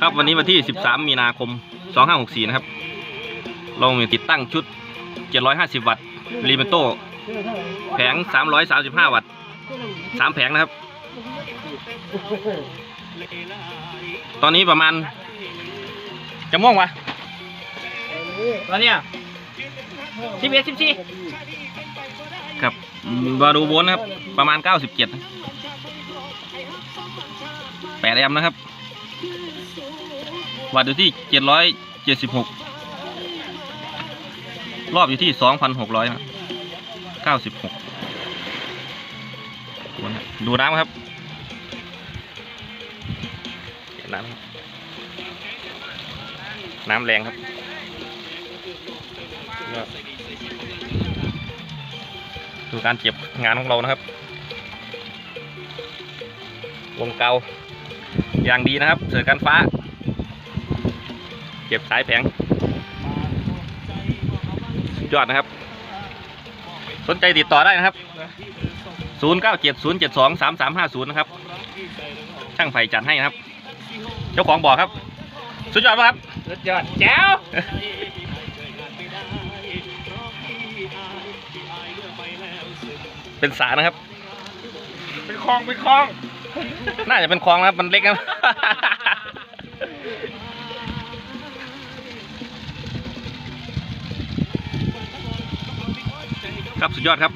ครับวันนี้วันที่ 13 มีนาคม 2564 นะครับ เรามีติดตั้งชุด 750 วัตต์รีเมนโตแผง 335 วัตต์3แผงนะครับ ตอนนี้ประมาณ จะม่วงวะตอนเนี้ยสิบเอ็ดสิบสี่ครับมาดูโวลต์นะครับ ประมาณ 97 8แอมป์นะครับ วัตต์อยู่ที่776รอบอยู่ที่2,600นะ96โวลต์ครับดูน้ำครับน้ำน้ำแรงครับดูการเก็บงานของเรานะครับวงเกา อย่างดีนะครับ เสือการฟ้า เก็บสายแผงสุดยอดนะครับ สนใจติดต่อได้นะครับ 0970723350 นะครับ ช่างไผ่จัดให้นะครับ เจ้าของบ่อครับ สุดยอดปะครับ สุดยอดแจ๋วเป็นสานะครับ เป็นคลองเป็นคลอง น่าจะเป็นคลองนะครับมันเล็กนะ ครับสุดยอดครับ